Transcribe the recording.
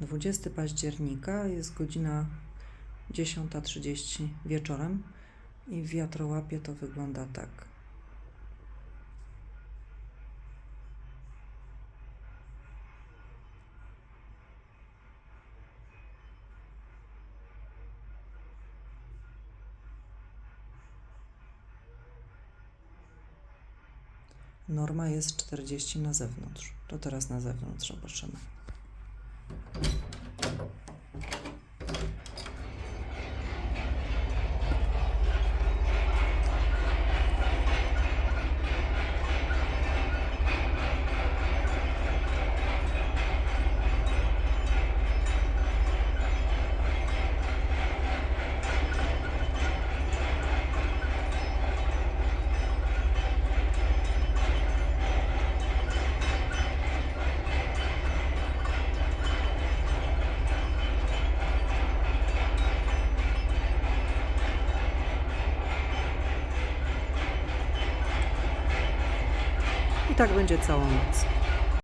20 października, jest godzina 10.30 wieczorem i w wiatrołapie to wygląda tak. Norma jest 40 na zewnątrz. To teraz na zewnątrz zobaczymy. I tak będzie całą noc.